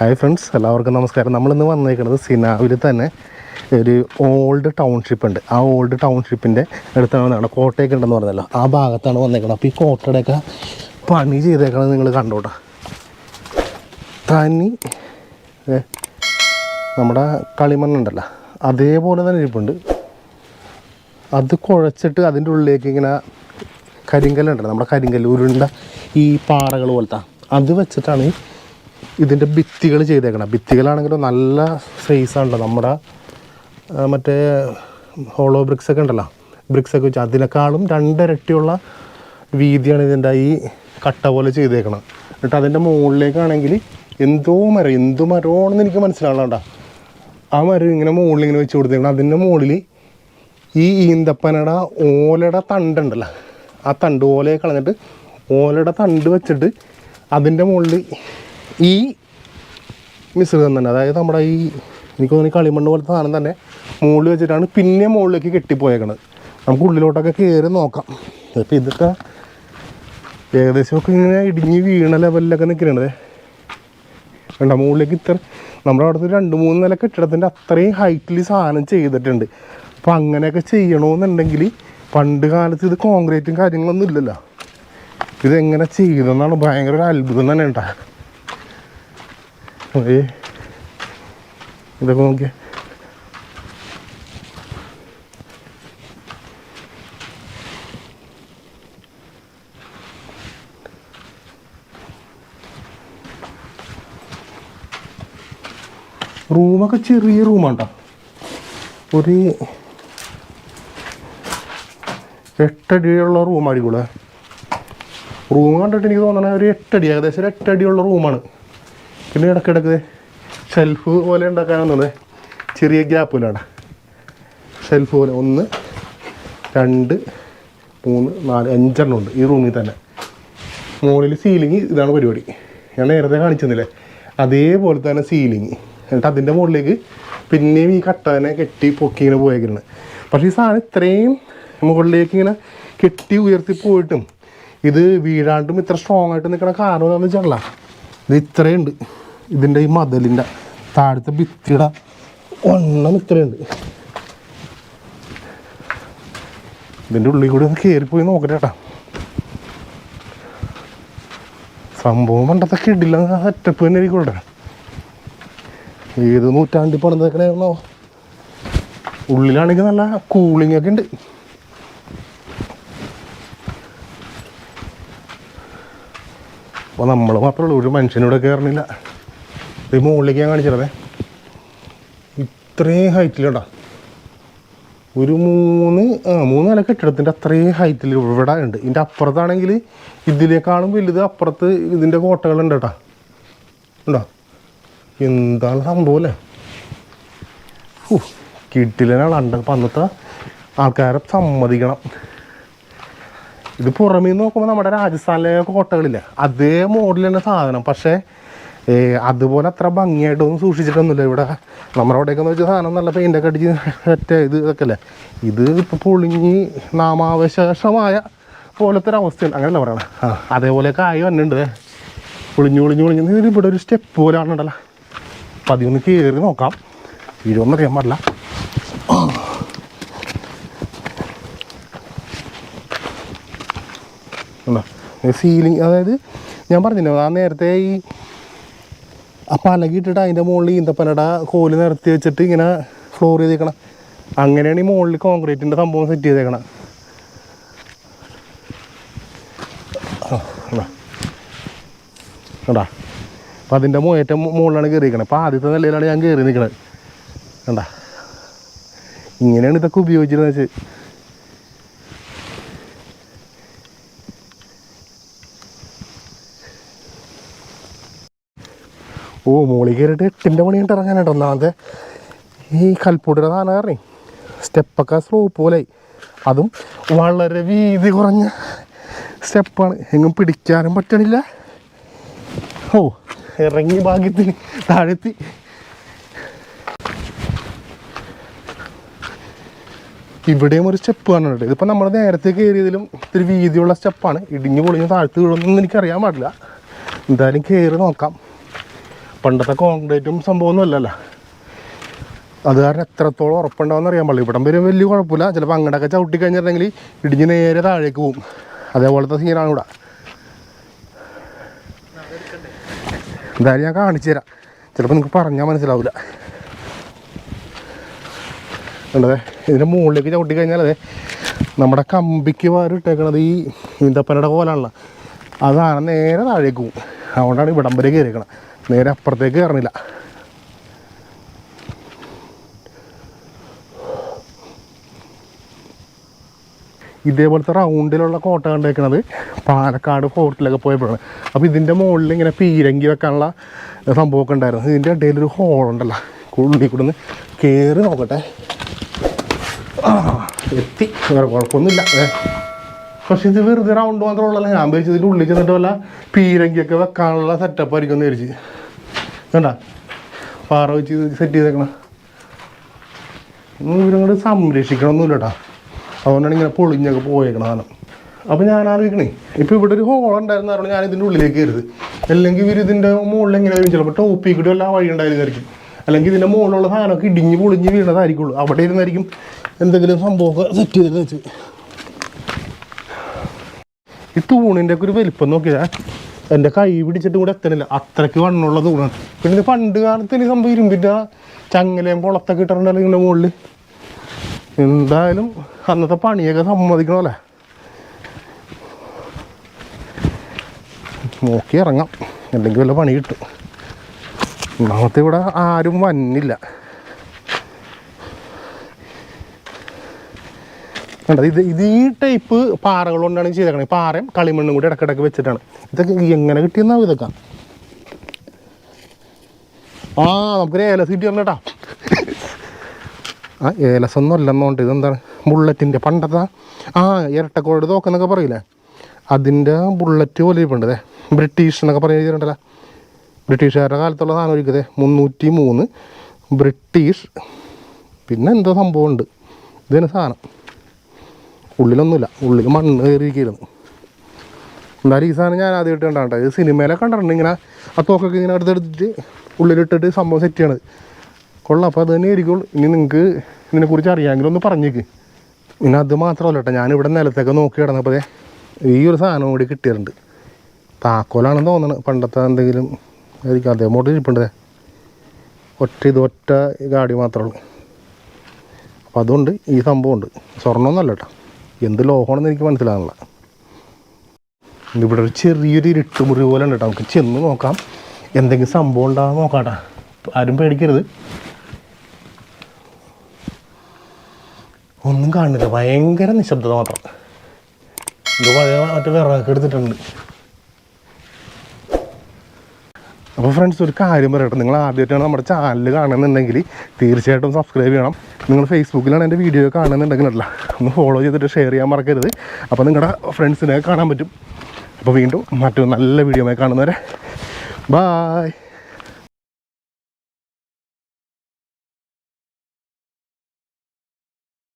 Hi friends എല്ലാവർക്കും നമസ്കാരം. നമ്മളിന്ന് വന്നേക്കുന്നത് സിനാവിൽ തന്നെ ഒരു ഓൾഡ് ടൗൺഷിപ്പ് ഉണ്ട്. ആ ഓൾഡ് ടൗൺഷിപ്പിന്റെ അടുത്താണ് കോട്ടയൊക്കെ ഉണ്ടെന്ന് പറഞ്ഞല്ലോ. ആ ഭാഗത്താണ് വന്നേക്കുന്നത് അപ്പോൾ ഈ കോട്ടയുടെയൊക്കെ പണി ചെയ്തേക്കണത് നിങ്ങൾ കണ്ടോട്ടെ. തനി നമ്മുടെ കളിമണ്ണുണ്ടല്ലോ അതേപോലെ തന്നെ ഇരിപ്പുണ്ട്. അത് കുഴച്ചിട്ട് അതിന്റെ ഉള്ളിലേക്ക് ഇങ്ങനെ കരിങ്കല്ലുണ്ടല്ലോ നമ്മുടെ കരിങ്കല്ല് ഉരുണ്ട ഈ പാറകൾ പോലത്തെ. അത് വെച്ചിട്ടാണ് ഇതിന്റെ ഭിത്തികൾ ചെയ്തേക്കണം. ഭിത്തികളാണെങ്കിലും നല്ല സൈസാണല്ലോ നമ്മുടെ മറ്റേ ഹോളോ ബ്രിക്സ് ഒക്കെ ഉണ്ടല്ലോ. ബ്രിക്സ് ഒക്കെ വെച്ച് അതിനേക്കാളും രണ്ടിരട്ടിയുള്ള വീതിയാണ് ഇതിന്റെ ഈ കട്ട പോലെ ചെയ്തേക്കണം. എന്നിട്ട് അതിന്റെ മുകളിലേക്കാണെങ്കിൽ എന്തോ മരം എന്തോ മരമാണെന്ന് എനിക്ക് മനസ്സിലാവണ്ട ആ മരം ഇങ്ങനെ മുകളിൽ ഇങ്ങനെ വെച്ച് കൊടുത്തേക്കണം. അതിന്റെ മുകളിൽ ഈ ഈന്തപ്പനയുടെ ഓലയുടെ തണ്ടുണ്ടല്ലോ ആ തണ്ട് ഓലയെ കളഞ്ഞിട്ട് ഓലയുടെ തണ്ട് വെച്ചിട്ട് അതിന്റെ മുകളിൽ ഈ മിശ്രിതം തന്നെ അതായത് നമ്മുടെ ഈ എനിക്ക് തോന്നുന്നു കളിമണ്ണ് പോലത്തെ സാധനം തന്നെ മുകളിൽ വെച്ചിട്ടാണ് പിന്നെ മുകളിലേക്ക് കെട്ടിപ്പോയേക്കണത്. നമുക്ക് ഉള്ളിലോട്ടൊക്കെ കയറി നോക്കാം. അപ്പം ഇതൊക്കെ ഏകദേശമൊക്കെ ഇങ്ങനെ ഇടിഞ്ഞ് വീണ ലെവലിലൊക്കെ നിൽക്കണത് വേണ്ട മുകളിലേക്ക് ഇത്ര നമ്മുടെ അവിടുത്തെ രണ്ട് മൂന്ന് നില കെട്ടിടത്തിന്റെ അത്രയും ഹൈറ്റിൽ സാധനം ചെയ്തിട്ടുണ്ട്. അപ്പം അങ്ങനെയൊക്കെ ചെയ്യണമെന്നുണ്ടെങ്കിൽ പണ്ട് കാലത്ത് ഇത് കോൺക്രീറ്റും കാര്യങ്ങളൊന്നും ഇല്ലല്ലോ. ഇതെങ്ങനെ ചെയ്തെന്നാണ് ഭയങ്കര ഒരു അത്ഭുതം തന്നെ ഉണ്ടാ ഏ ഇതൊക്കെ നോക്കിയേ റൂമൊക്കെ ചെറിയ റൂമാട്ടോ ഒരു എട്ടടിയുള്ള റൂമായിരിക്കൂടെ റൂം കണ്ടിട്ട് എനിക്ക് തോന്നണേ ഒരു എട്ടടി ഏകദേശം ഒരു എട്ടടിയുള്ള റൂമാണ് പിന്നെ ഇടയ്ക്കിടയ്ക്ക് ഷെൽഫ് പോലെ ഉണ്ടാക്കാനെന്നത് ചെറിയ ഗ്യാപ്പിലാണ് ഷെൽഫ് പോലെ ഒന്ന് രണ്ട് മൂന്ന് നാല് അഞ്ചെണ്ണം ഉണ്ട് ഈ റൂമിൽ തന്നെ. മുകളിൽ സീലിംഗ് ഇതാണ് പരിപാടി. ഞാൻ നേരത്തെ കാണിച്ചെന്നില്ലേ? അതേപോലെ തന്നെ സീലിംഗ് എന്നിട്ട് അതിന്റെ മുകളിലേക്ക് പിന്നെയും ഈ കട്ട തന്നെ കെട്ടി പൊക്കി ഇങ്ങനെ പോയേക്കുന്നത് പക്ഷേ ഈ സാധനം ഇത്രയും മുകളിലേക്ക് ഇങ്ങനെ കെട്ടി ഉയർത്തി പോയിട്ടും ഇത് വീഴാണ്ടും ഇത്ര സ്ട്രോങ് ആയിട്ട് നിൽക്കണ കാരണം എന്താണെന്ന് വെച്ചാൽ ഇത് ഇത്രയുണ്ട്. ഇതിന്റെ ഈ മതിലിന്റെ താഴത്തെ ഭിത്തിയുടെ ഒണ്ണം ഇത്രയുണ്ട്. ഇതിന്റെ ഉള്ളിൽ കൂടി ഒന്ന് കയറിപ്പോയി നോക്കട്ടെ സംഭവം പണ്ടത്തെ കിടില്ല അറ്റപ്പ് തന്നെ ആയിക്കോട്ടെ. ഏത് നൂറ്റാണ്ടിൽ പണിതേക്കണോ ഉള്ളിലാണെങ്കിൽ നല്ല കൂളിംഗ് ഒക്കെ ഉണ്ട്. അപ്പോൾ നമ്മൾ മാത്രമേ ഉള്ളൂ ഒരു മനുഷ്യനോട് കയറണില്ല ഇത് മുകളിലേക്ക് ഞാൻ കാണിച്ചിടവേ ഇത്രയും ഹൈറ്റിലടാ ഒരു മൂന്ന് മൂന്ന് നില കെട്ടിടത്തിന്റെ അത്രയും ഹൈറ്റിൽ ഇവിടെ ഉണ്ട്. ഇതിന്റെ അപ്പുറത്താണെങ്കിൽ ഇതിനേക്കാളും വലുത് അപ്പുറത്ത് ഇതിന്റെ കോട്ടകളുണ്ട് കേട്ടോ. ഉണ്ടോ? എന്താണ് സംഭവം അല്ലേ? ഓ ഉണ്ട് അപ്പം അന്നത്തെ ആൾക്കാരെ സമ്മതിക്കണം. ഇത് പുറമേ നോക്കുമ്പോൾ നമ്മുടെ രാജസ്ഥാനിലെ കോട്ടകളില്ല അതേ മോഡൽ തന്നെ സാധനം. പക്ഷേ അതുപോലെ അത്ര ഭംഗിയായിട്ടൊന്നും സൂക്ഷിച്ചിട്ടൊന്നുമില്ല. ഇവിടെ നമ്മുടെ അവിടെയൊക്കെ വെച്ചാൽ സാധനം നല്ല പെയിന്റൊക്കെ അടിച്ച് ഒറ്റ ഇത് ഇതൊക്കെ അല്ലേ? ഇത് ഇപ്പോൾ പൊളിഞ്ഞ് നാമാവശേഷമായ പോലത്തെ ഒരു അവസ്ഥയാണ്. അങ്ങനെയല്ല പറയണേ. ആ അതേപോലെയൊക്കെ ആയി വന്നിട്ടുണ്ട്. പുളിഞ്ഞു പൊളിഞ്ഞു പൊളിഞ്ഞു. ഇവിടെ ഒരു സ്റ്റെപ്പ് പോലെ ആണുണ്ടല്ലോ അപ്പം അതിയൊന്ന് കയറി നോക്കാം. വീഴൊന്നും അറിയാൻ പാടില്ല. സീലിംഗ് അതായത് ഞാൻ പറഞ്ഞില്ലേ ആ നേരത്തെ ഈ ആ പലക ഇട്ടിട്ട് അതിന്റെ മുകളിൽ ഈന്തപ്പനട കോൽ നിരത്തി വെച്ചിട്ട് ഇങ്ങനെ ഫ്ലോർ ചെയ്തേക്കണം. അങ്ങനെയാണ് ഈ മുകളിൽ കോൺക്രീറ്റിന്റെ സംഭവം സെറ്റ് ചെയ്തേക്കണം കണ്ടാ? അപ്പം അതിന്റെ ഏറ്റവും മുകളിലാണ് കയറിയിരിക്കണത് അപ്പോൾ ആദ്യത്തെ നിലയിലാണ് ഞാൻ കയറി നിൽക്കണത് കണ്ടാ? ഇങ്ങനെയാണ് ഇതൊക്കെ ഉപയോഗിച്ചിരുന്നത് വെച്ച്. ഓ മോളിൽ കയറിയിട്ട് എട്ടിന്റെ മണി കണ്ട് ഇറങ്ങാനായിട്ട് ഒന്നാമത്തെ. ഈ കൽപ്പൂട്ടിയുടെ സാധനം കയറി സ്റ്റെപ്പൊക്കെ സ്ലോപ്പ് പോലെ അതും വളരെ വീതി കുറഞ്ഞ സ്റ്റെപ്പാണ്. എങ്ങും പിടിക്കാനും പറ്റണില്ല. ഓ ഇറങ്ങി ഭാഗ്യത്തിന് താഴെത്തി. ഇവിടെയും ഒരു സ്റ്റെപ്പ് കാണുന്നുണ്ട്. ഇതിപ്പോൾ നമ്മൾ നേരത്തെ കയറിയതിലും ഇത്തിരി വീതിയുള്ള സ്റ്റെപ്പാണ്. ഇടിഞ്ഞു പൊളിഞ്ഞ് താഴ്ത്ത് വീഴുമെന്നൊന്നും എനിക്കറിയാൻ പാടില്ല. എന്തായാലും കയറി നോക്കാം. പണ്ടത്തെ കോൺക്രീറ്റും സംഭവമൊന്നും അല്ലല്ലോ. അത് കാരണം എത്രത്തോളം ഉറപ്പുണ്ടാവും അറിയാൻ പാടില്ല. ഇവിടം വരെ വലിയ കുഴപ്പമില്ല. ചിലപ്പോൾ അങ്ങടൊക്കെ ചവിട്ടി കഴിഞ്ഞിട്ടുണ്ടെങ്കിൽ ഇടിഞ്ഞ് നേരെ താഴേക്ക് പോകും അതേപോലത്തെ സീനാണ് ഇവിടെ. എന്തായാലും ഞാൻ കാണിച്ചു തരാം. ചിലപ്പോൾ നിങ്ങൾക്ക് പറഞ്ഞാൽ മനസ്സിലാവില്ല ഉള്ളതേ ഇതിന്റെ മുകളിലേക്ക് ചവിട്ടി കഴിഞ്ഞാൽ അതെ നമ്മുടെ കമ്പിക്ക് വാരി ഇട്ടേക്കണത് ഈ ഈന്തപ്പനയുടെ കോലാണല്ലോ. അതാണ് നേരെ താഴേക്ക് പോകും അതുകൊണ്ടാണ് ഇവിടം വരെ കയറിയേക്കണം നേരെ അപ്പുറത്തേക്ക് കയറണില്ല ഇതേപോലത്തെ റൗണ്ടിലുള്ള കോട്ട കണ്ടേക്കണത് പാലക്കാട് ഫോർട്ടിലൊക്കെ പോയപ്പോഴാണ്. അപ്പോൾ ഇതിന്റെ മുകളിൽ ഇങ്ങനെ പീരങ്കി വെക്കാനുള്ള സംഭവമൊക്കെ ഉണ്ടായിരുന്നു. ഇതിന്റെ ഇടയിൽ ഒരു ഹോളുണ്ടല്ലോ ഉള്ളിൽ കൂടെ ഒന്ന് കയറി നോക്കട്ടെ എത്തി. വേറെ കുഴപ്പമൊന്നുമില്ല. പക്ഷെ ഇത് വെറുതെ റൗണ്ട് മാത്രമുള്ള ഞാൻ വിചാരിച്ചു ഇതിന്റെ ഉള്ളിൽ ചെന്നിട്ട് വല്ല പീരങ്കിയൊക്കെ വെക്കാനുള്ള സെറ്റപ്പ് ആയിരിക്കും എന്ന് വിചാരിച്ച്. വേണ്ട പാറ വെച്ച് സെറ്റ് ചെയ്തേക്കണം. ഇവരങ്ങോട്ട് സംരക്ഷിക്കണമൊന്നുമില്ല കേട്ടോ അതുകൊണ്ടാണ് ഇങ്ങനെ പൊളിഞ്ഞൊക്കെ പോയേക്കണം സാധനം. അപ്പോൾ ഞാൻ ആലോചിക്കണേ ഇപ്പോൾ ഇവിടെ ഒരു ഹോൾ ഉണ്ടായിരുന്ന കാരണം ഞാൻ ഇതിന്റെ ഉള്ളിലേക്ക് കയറുത് അല്ലെങ്കിൽ ഇവർ ഇതിന്റെ മുകളിൽ എങ്ങനെ വരും? ചിലപ്പോൾ ടോപ്പിൽ കൂടി വല്ല വഴി ഉണ്ടായിരുന്നായിരിക്കും. അല്ലെങ്കിൽ ഇതിന്റെ മുകളിലുള്ള സാധനമൊക്കെ ഇടിഞ്ഞ് പൊളിഞ്ഞ് വീണതായിരിക്കുള്ളൂ. അവിടെ ഇരുന്നായിരിക്കും എന്തെങ്കിലും സംഭവമൊക്കെ സെറ്റ് ചെയ്തെന്ന് വെച്ച്. ഈ തൂണിന്റെ ഒക്കെ ഒരു വലിപ്പം നോക്കിയാൽ എന്റെ കൈ പിടിച്ചിട്ട് കൂടെ എത്തണില്ല. അത്രയ്ക്ക് വണ്ണമുള്ള തൂണാണ്. പിന്നെ ഇത് പണ്ട് ഇനി സംഭവം ഇരുമ്പിന്റെ ചങ്ങലയും പൊളത്തൊക്കെ ഇട്ടിട്ടുണ്ടല്ലോ ഇതിന്റെ മുകളിൽ. എന്തായാലും അന്നത്തെ പണിയൊക്കെ സമ്മതിക്കണമല്ലേ നോക്കി ഇറങ്ങാം. അല്ലെങ്കിൽ വല്ല പണി കിട്ടും. ഒന്നാമത്തെ ഇവിടെ ആരും വന്നില്ല. കണ്ടോ? ഇത് ഇത് ഈ ടൈപ്പ് പാറകൾ കൊണ്ടാണ് ചെയ്തേക്കണത് പാറയും കളിമണ്ണും കൂടി ഇടക്കിടക്ക് വെച്ചിട്ടാണ്. ഇതൊക്കെ എങ്ങനെ കിട്ടിയെന്നാവും ഇതൊക്കെ? ആ നമുക്കൊരു ഏലസ് കിട്ടിയല്ലോ കേട്ടാ ആ ഏലസ് ഒന്നും അല്ലെന്നോണ്ട് ഇതെന്താണ്? ബുള്ളറ്റിന്റെ പണ്ടത്തെ ആ ഇരട്ടക്കോട് തോക്കെന്നൊക്കെ പറയില്ലേ? അതിന്റെ ബുള്ളറ്റ് പോലെ ഇരിപ്പുണ്ട് ബ്രിട്ടീഷ് എന്നൊക്കെ പറയുന്നുണ്ടല്ലോ ബ്രിട്ടീഷുകാരുടെ കാലത്തുള്ള സാധനം ഒരിക്കതേ മുന്നൂറ്റി മൂന്ന് ബ്രിട്ടീഷ്. പിന്നെ എന്തോ സംഭവമുണ്ട്. ഇതിന് സാധനം. ഉള്ളിലൊന്നുമില്ല. ഉള്ളിൽ മണ്ണ് കയറിയിരിക്കുന്നു എന്തായാലും ഈ സാധനം ഞാൻ ആദ്യമായിട്ട് കണ്ടാണ് ഇത് സിനിമയിലൊക്കെ കണ്ടിട്ടുണ്ട്. ഇങ്ങനെ ആ തോക്കൊക്കെ ഇങ്ങനെ അടുത്തെടുത്തിട്ട് ഉള്ളിലിട്ടിട്ട് സംഭവം സെറ്റ് ചെയ്യണത്. കൊള്ളാം. അപ്പോൾ അത് തന്നെ ആയിരിക്കും ഇനി നിങ്ങൾക്ക് ഇതിനെക്കുറിച്ച് അറിയാമെങ്കിൽ ഒന്ന് പറഞ്ഞേക്ക്. പിന്നെ അത് മാത്രമല്ല കേട്ടോ. ഞാനിവിടെ നിലത്തൊക്കെ നോക്കി കിടന്നപ്പോഴേ ഈ ഒരു സാധനം കൂടി കിട്ടിയിട്ടുണ്ട്. താക്കോലാണെന്ന് തോന്നുന്നത് പണ്ടത്തെ എന്തെങ്കിലും ആയിരിക്കും. അതേ മോട്ട് ഇരിപ്പുണ്ട്. ഒറ്റ ഇത് ഒറ്റ ഗാഡി മാത്രമേ ഉള്ളൂ. അപ്പോൾ അതുകൊണ്ട് ഈ സംഭവമുണ്ട് സ്വർണമൊന്നുമല്ല കേട്ടോ. എന്ത് ലോഹമാണെന്ന് എനിക്ക് മനസ്സിലാകുന്നില്ല ഇവിടെ ഒരു ചെറിയൊരു ഇരുട്ടുമുറി പോലെ ഉണ്ട് കേട്ടോ. നമുക്ക് ചെന്ന് നോക്കാം. എന്തെങ്കിലും സംഭവം ഉണ്ടാകാൻ നോക്കാട്ടാ ആരും പേടിക്കരുത്. ഒന്നും കാണുന്നില്ല ഭയങ്കര നിശബ്ദത മാത്രം. ഇത് പഴയ മറ്റേ വിറകൊക്കെ എടുത്തിട്ടുണ്ട്. അപ്പോൾ ഫ്രണ്ട്സ് ഒരു കാര്യം പറയട്ടെ. നിങ്ങൾ ആദ്യമായിട്ടാണ് നമ്മുടെ ചാനൽ കാണുന്നുണ്ടെങ്കിൽ തീർച്ചയായിട്ടും സബ്സ്ക്രൈബ് ചെയ്യണം. നിങ്ങൾ ഫേസ്ബുക്കിലാണ് എന്റെ വീഡിയോ കാണുന്നുണ്ടെങ്കിൽ അല്ല ഒന്ന് ഫോളോ ചെയ്തിട്ട് ഷെയർ ചെയ്യാൻ മറക്കരുത്. അപ്പോൾ നിങ്ങളുടെ ഫ്രണ്ട്സിനെ കാണാൻ പറ്റും. അപ്പോൾ വീണ്ടും മറ്റൊരു നല്ല വീഡിയോ കാണുന്നവരെ. ബായ്